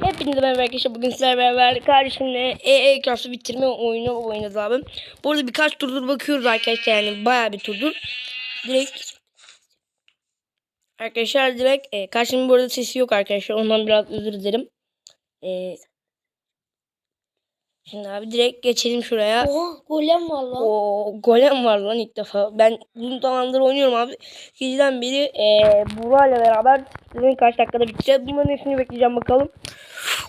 Hepinize merhaba arkadaşlar. Bugün sizlerle beraber kardeşimle EE klası bitirme oyunu oynadı abim. Burada birkaç turdur bakıyoruz arkadaşlar yani bayağı bir turdur. Direkt Arkadaşlar direkt e, karşımın bu arada sesi yok arkadaşlar. Ondan biraz özür dilerim. E, şimdi abi direkt geçelim şuraya. Oha golem var lan. O golem var lan ilk defa. Ben uzun zamandır oynuyorum abi. Geceden beri e, Buğra'yla beraber sizin kaç dakikada bitireceğiz. Bunların hepsini bekleyeceğim bakalım.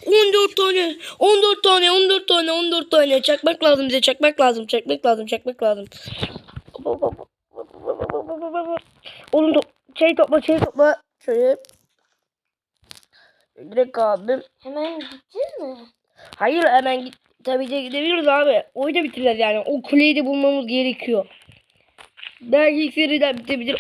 14 tane, 14 tane, 14 tane, 14 tane. Çakmak lazım bize, çakmak lazım, çakmak lazım, çakmak lazım. Oğlum top, şey topla, şey topla. Şöyle. Direkt abi. Hemen gideceğiz mi? Hayır hemen git. Tabii ki gidebiliriz abi. Oyunu bitireceğiz yani. O kuleyi de bulmamız gerekiyor. Belki ilk seriden bitebilir.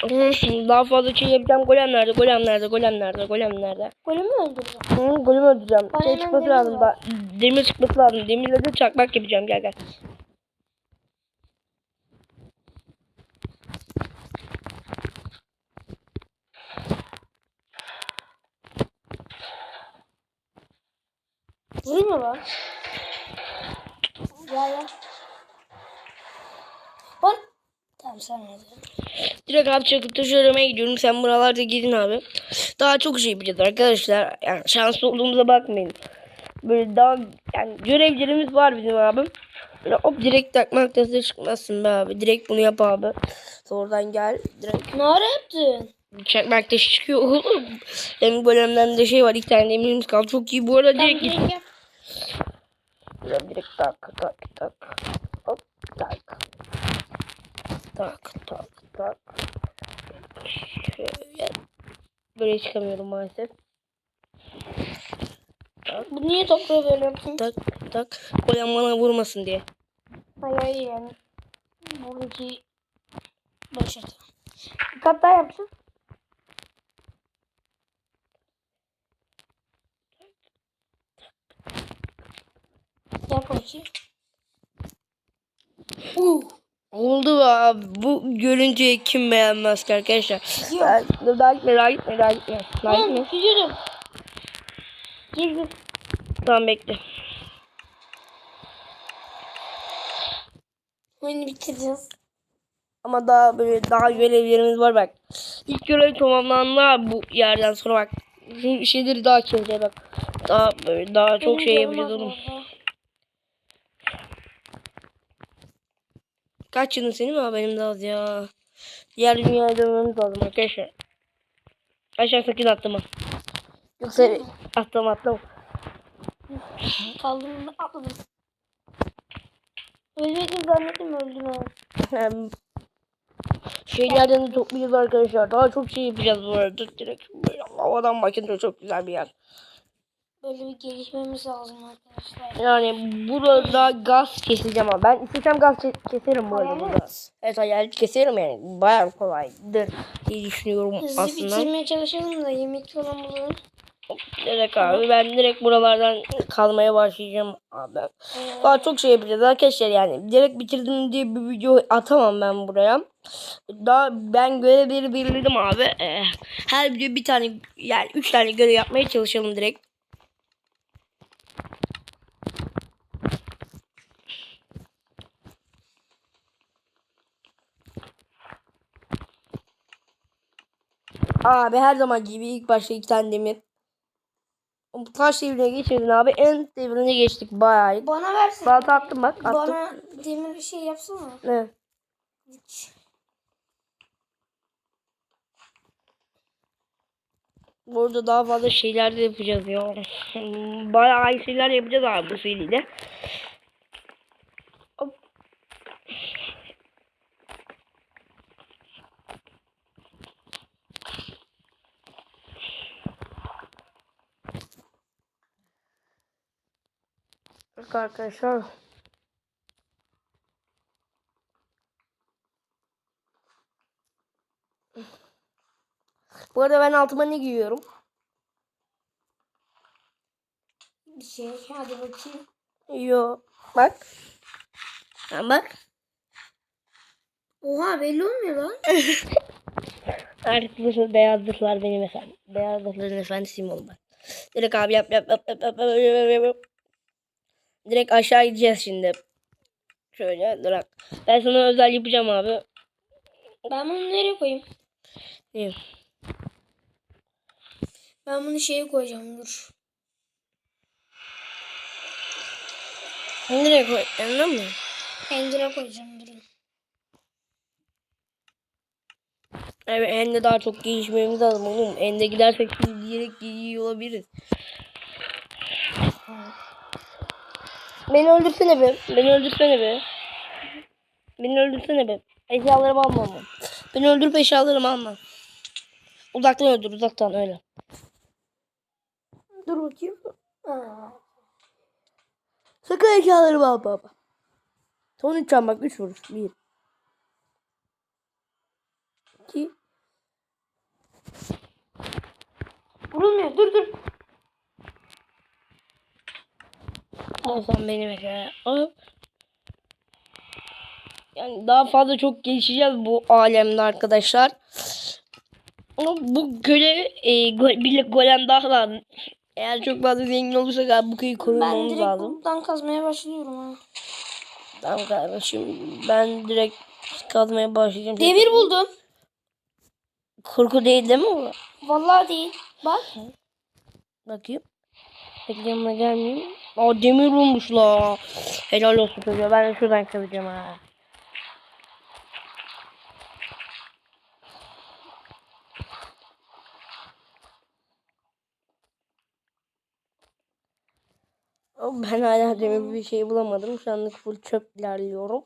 Daha fazla şey yapacağım. Golem nerede? Golem nerede? Golem nerede? Golem nerede? Golemi öldüreceğim. Hı, golem öldüreceğim. Bana Şey çıkması lazım. var. Da, demir çıkması lazım. Demirle de çakmak yapacağım. Gel gel. Vurmuyor lan. Gel lan. Bak. Tamam sen ne Direkt abi çakıp aramaya gidiyorum. Sen buralarda gidin abi. Daha çok şey yapacağız arkadaşlar. Yani şanslı olduğumuza bakmayın. Böyle daha yani görevlerimiz var bizim abi. Böyle hop direkt takmak da çıkmazsın be abi. Direkt bunu yap abi. Sonradan gel. Direkt Ne yaptın? çakmak taşı çıkıyor oğlum. Benim bölümden de şey var. iki tane demirimiz kaldı. Çok iyi. Bu arada direkt git. Tamam, yap. Direkt, tak tak tak. Hop tak. Tak tak tak. Şöyle. Böyle çıkamıyorum maalesef. Bu niye toprağı böyle yaptın? Tak tak. Golem bana vurmasın diye. Hayır hayır yani. Buradaki başarı. Bir kat daha yapsın. Yap bakayım. Uh. Oldu abi. Bu görüntüyü kim beğenmez ki arkadaşlar. Ben, gitme daha gitme. Daha Tamam gitme. gidiyorum. Girdim. Tamam bekle. Oyunu bitireceğiz. Ama daha böyle daha görevlerimiz var bak. İlk görev tamamlandı bu yerden sonra bak. Şu şeyleri daha keseceğiz bak. Daha böyle daha çok Benim şey yapacağız oğlum. oldu. Kaç yılın senin mi? Benim de az ya. Diğer dünyaya dönmemiz lazım arkadaşlar. Aşağı sakın atlama. Yoksa atlama atlama. Kaldım atladım. Ölmedim zannettim öldüm. Hem şeylerden de toplayacağız arkadaşlar. Daha çok şey yapacağız bu arada. Direkt böyle havadan bakınca çok güzel bir yer. Böyle bir gelişmemiz lazım arkadaşlar. Yani burada gaz keseceğim ama ben istesem gaz ke- keserim bu arada burada. Evet hayalet keserim yani bayağı kolaydır diye düşünüyorum Hızlı aslında. bitirmeye çalışalım da yemek falan bulalım. Direkt abi ben direkt buralardan kalmaya başlayacağım abi. Daha çok şey yapacağız arkadaşlar yani. Direkt bitirdim diye bir video atamam ben buraya. Daha ben görevleri belirledim abi. Ee, her video bir tane yani üç tane görev yapmaya çalışalım direkt. Abi her zaman gibi ilk başta iki tane demir. Taş devrine geçirdin abi. En devrine geçtik bayağı. iyi. bana versin. Balta attım bak. Attım. Bana demir bir şey yapsana. Evet. Burada daha fazla şeyler de yapacağız ya. Bayağı iyi şeyler yapacağız abi bu seriyle. Bak arkadaşlar. Bu arada ben altıma ne giyiyorum? Bir şey. Hadi bakayım. Yo. Bak. Ha, bak. Oha belli olmuyor lan. Artık bu beyaz zırhlar benim efendim. Beyaz zırhların efendisiyim oğlum ben. Direkt abi yap yap yap yap yap yap yap, yap. Direkt aşağı gideceğiz şimdi. Şöyle durak. Ben sana özel yapacağım abi. Ben bunu nereye koyayım? İyi. Ben bunu şeye koyacağım dur. Nereye koy? Anladın mı? Ender'e koyacağım durun. Evet Ende daha çok gelişmemiz lazım oğlum. Ende gidersek şimdi diyerek gidiyor olabiliriz. Beni öldürsene be. Beni öldürsene be. Beni öldürsene be. Eşyalarımı alma ama. Beni öldürüp eşyalarımı alma. Uzaktan öldür uzaktan öyle. Dur bakayım. Aa. Sakın eşyalarımı alma ama. Son 3 can bak 3 vuruş. 1 2 Vurulmuyor dur dur. Olsan benim eşya. Hop. Yani daha fazla çok gelişeceğiz bu alemde arkadaşlar. Ama bu göle e, go, bir golem daha lazım. Eğer çok fazla zengin olursak abi bu köyü Ben korumamız direkt lazım. buradan kazmaya başlıyorum ha. Tamam kardeşim ben direkt kazmaya başlayacağım. Demir buldum. Korku değil değil mi bu? Vallahi değil. Bak. Bakayım. Peki yanına gelmeyeyim. Aa demir olmuş la. Helal olsun çocuğa. Ben de şuradan kazacağım ha. Ben hala demir bir şey bulamadım. Şu anlık full çöp ilerliyorum.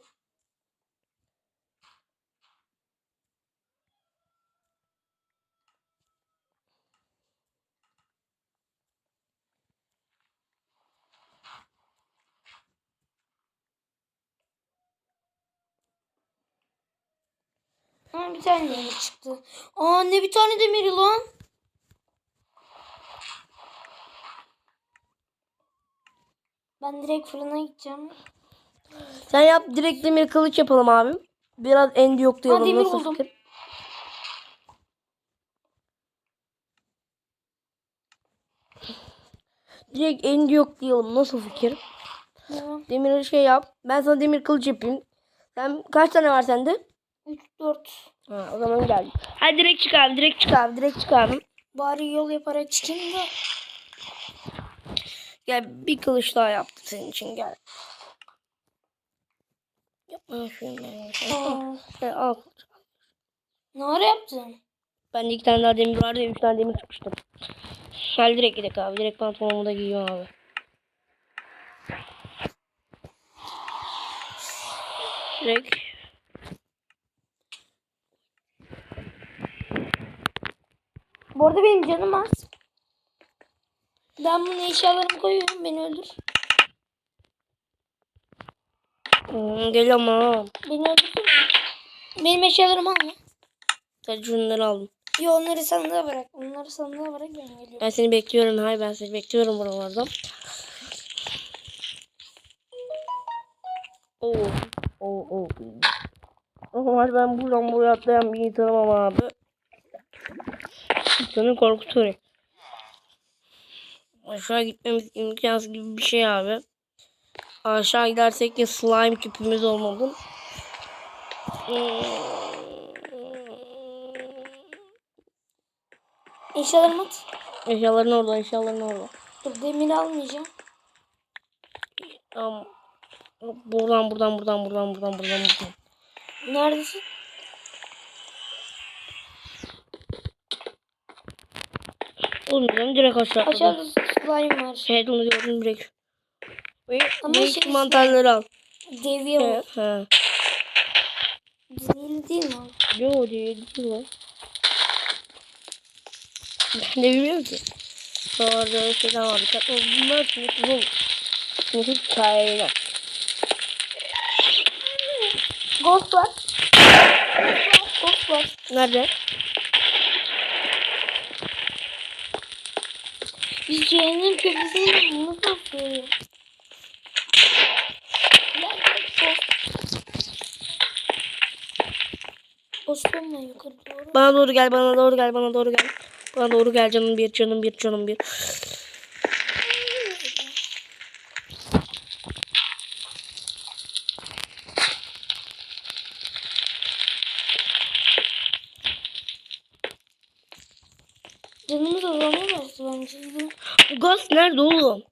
Ha, bir tane demir çıktı. Aa ne bir tane demiri lan. Ben direkt fırına gideceğim. Sen yap direkt demir kılıç yapalım abi. Biraz endi yoklayalım. Ha, demir Nasıl buldum. fikir? Direkt endi yoklayalım. Nasıl fikir? Tamam. Demir şey yap. Ben sana demir kılıç yapayım. Sen kaç tane var sende? 3 4. Ha, o zaman gel. Hadi direkt çık abi. Direkt çık abi. Direkt çık abi. Bari yol yaparak çıkayım da. Gel bir kılıç daha yaptı senin için gel. Yapma şöyle. Aa, Gel, al. ne ara yaptın? Ben de iki tane daha demir vardı. Üç tane demir çıkmıştım. Gel direkt gidelim abi. Direkt pantolonumu da giyiyorum abi. Direkt. Bu arada benim canım az. Ben bunu eşyalarımı koyuyorum. Beni öldür. Hmm, geliyorum ha. Beni öldürsün. Benim eşyalarımı alma. Sadece şunları aldım. Yo onları sandığa bırak. Onları sandığa bırak ben geliyorum. Ben seni bekliyorum. Hayır ben seni bekliyorum buralarda. Oo. Oo. Oo. Hadi ben buradan buraya atlayan bir insanım ama abi. Seni korkutuyor. Aşağı gitmemiz imkansız gibi bir şey abi. Aşağı gidersek de slime küpümüz olmalı. Eşyalarımı at. Eşyaların orada, eşyaların orada. Dur demir almayacağım. Tamam. Buradan, buradan, buradan, buradan, buradan, buradan, buradan. Neredesin? Olmuyor direkt aşağı atladım. Aşağıda slime var. Evet onu gördüm direkt. Ve Ama direkt şey- mantarları al. Var. Evet. Ha. Zehirli değil mi? o? Yo değil değil mi? Ben de bilmiyorum ki. Sonra şeyden var. Dikkatli ol. Bunlar sınırsız olur. Sınırsız hikayeler. Ghost var. Ghost var. Nerede? Biz cehennem köprüsünü yukarı doğru. Bana doğru gel, bana doğru gel, bana doğru gel. Bana doğru gel canım bir, canım bir, canım bir. gaz nerede oğlum?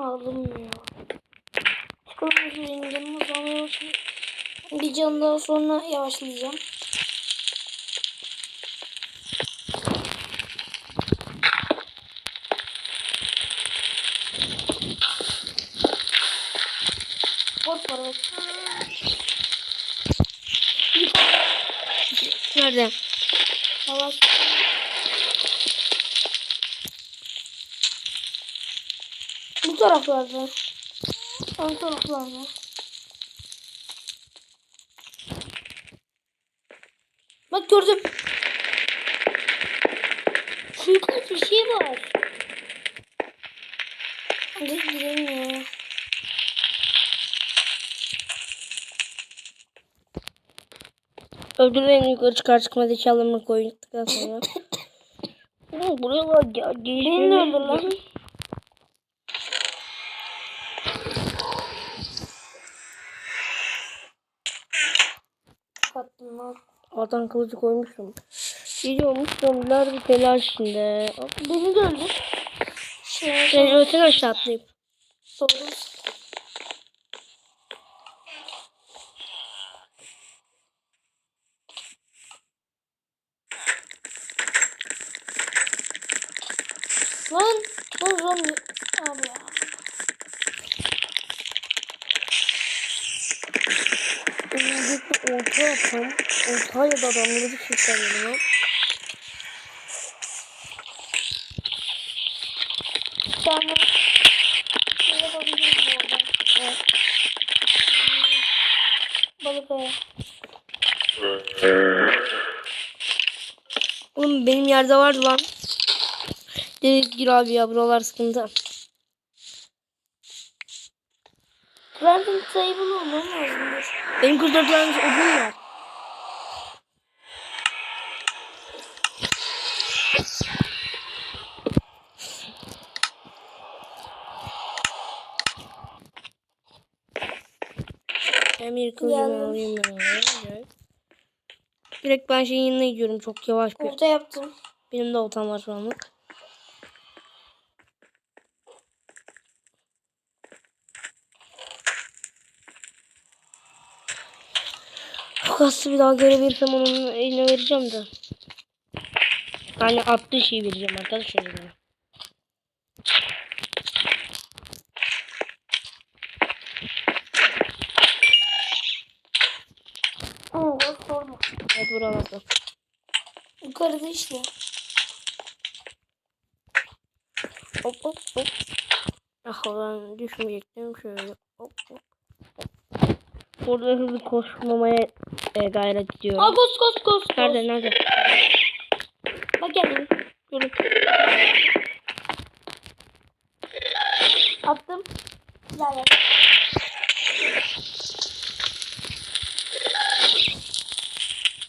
Ya. Çikolata benim canım azalmıyor. Bir can daha sonra yavaşlayacağım. Bot var. Nerede? Yavaş. Taraflarda. Ön taraflarda. Bak gördüm. Şurada bir şey var. Hadi gidelim ya. Öldürmeyin yukarı çıkar çıkmaz eşyalarını koyduktan sonra. Buraya bak ya. Beni öldür lan. Altan kılıcı koymuşum. Gece olmuş zombiler bir telaş içinde. Beni. Şey, Ben öten aşağı atlayayım. Doğru. Lan, lan zombi. Abi ya. Önümüzdeki orta yapsam. Orta ya da adamları bir çekeceğim ya. Tamam. Şöyle bakabiliriz bu arada. Evet. Balık. Oğlum benim yerde vardı lan. Dedik gir abi ya buralar sıkıntı. Random table olmam lazım. Benim 44 tane odun var. Emir kılıcını alayım ben. Evet. Direkt ben şeyin yanına gidiyorum çok yavaş bir. Orta yaptım. Benim de oltam var şu anlık. Fokas'ı bir daha görebilirsem onun eline vereceğim de. Yani attığı şeyi vereceğim arkadaşlar. bak sorma. Evet buralarda. Yukarıda işte. Hop hop hop. Ah ben düşmeyecektim şöyle. Hop hop. Burada hızlı koşmamaya e, gayret ediyorum. Aa ghost ghost. ghost. Nerede nerede? Bak geldim. Yürü. Attım. Gel.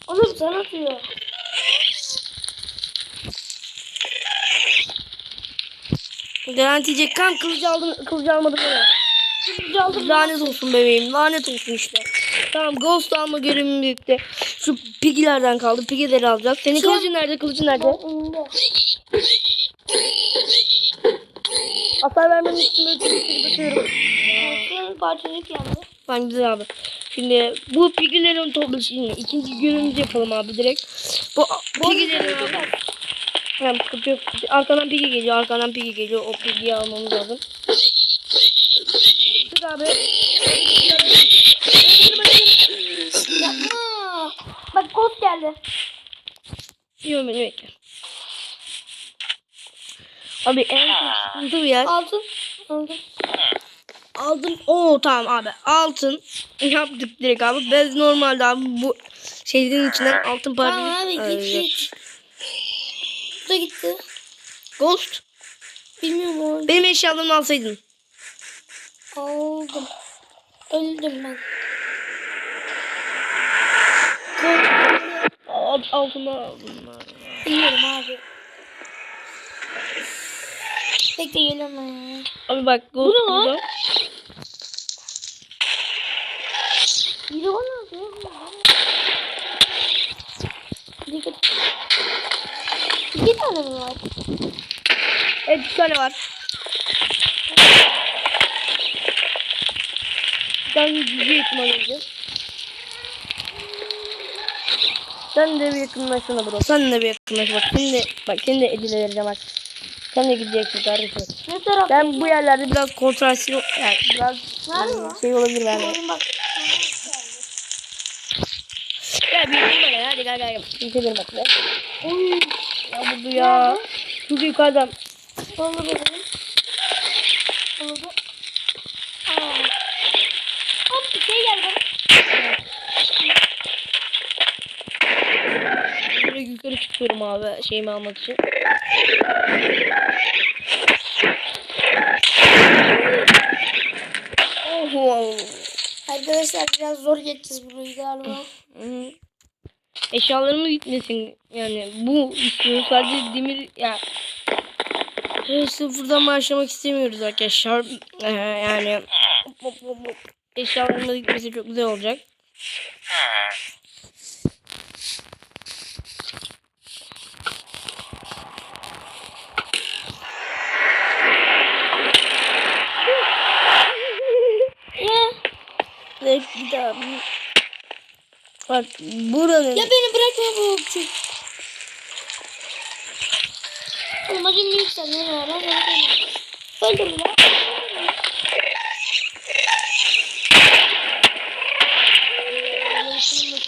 Oğlum sana atıyor. Garanti yiyecek kan kılıcı aldım kılıcı almadım. Kılıcı aldım. Lanet olsun bebeğim lanet olsun işte. Tamam ghost alma görevim birlikte. Şu pigilerden kaldı pigileri alacağız. Senin Şey- kılıcın nerede kılıcın nerede? Hasar vermenin böyle tutuyorum. Parçacık yandı. Ben güzel abi. Şimdi bu pigilerin toplaşını ikinci görevimizi yapalım abi direkt. Bu pigileri abi. Tamam sıkıntı yok. Arkadan pigi geliyor. Arkadan pigi geliyor. O pigiyi almamız lazım. Sık abi. Ghost geldi. Yiyorum beni bekle. Abi en çok sıkıntı yer. Altın. Altın. Aldım. Oo tamam abi. Altın yaptık direkt abi. Biz normalde abi bu şeylerin içinden altın parçası. Tamam abi git git. Bu da gitti. Ghost. Bilmiyorum o. Benim eşyalarımı alsaydın. Aldım. Öldüm ben. Alt, altına aldım. Bilmiyorum abi. Bekle geliyorum ben. ya. Abi bak Ghost ne lan? burada. Biri bana Dikkat. İki tane mi var? Evet bir tane var. Bir tane yüzü Sen de bir yakınlaşsana bro. Sen de bir yakınlaş bak. De, bak de eline vereceğim bak. Sen de gideceksin kardeşim. Ne taraf? Ben bu yerlerde biraz kontrasyon yani biraz lan? şey olabilir bak. Gel bir bana hadi gel gel. Kimse benim bak be. Oy. Ya bu ya. Şurada yukarıdan. Oldu bakalım. Oldu. Aa. Hop bir şey geldi. Böyle yukarı çıkıyorum abi şeyimi almak için. Oho. Arkadaşlar biraz zor geçeceğiz burayı galiba. Hı. Eşyalarımız gitmesin yani bu istiyoruz sadece demir ya e, sıfırdan başlamak istemiyoruz arkadaşlar Ee, yani eşyalarımız gitmesi çok güzel olacak. Ya. Evet bir daha bir- Bak buranın Ya beni bırakma bu okçu. Oğlum acım büyük sen ne var lan? Öldür lan.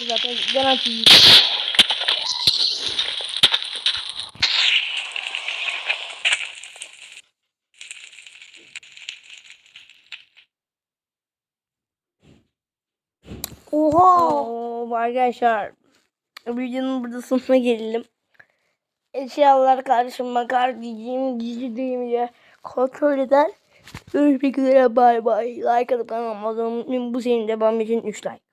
zaten garanti Oha. Oo, arkadaşlar videonun burada sonuna gelelim. Eşyalar karşıma kar diyeceğim gizli deyimce kontrol eder. Görüşmek üzere bay bay. Like atıp kanalıma abone olmayı unutmayın. Bu senin devamı için 3 like.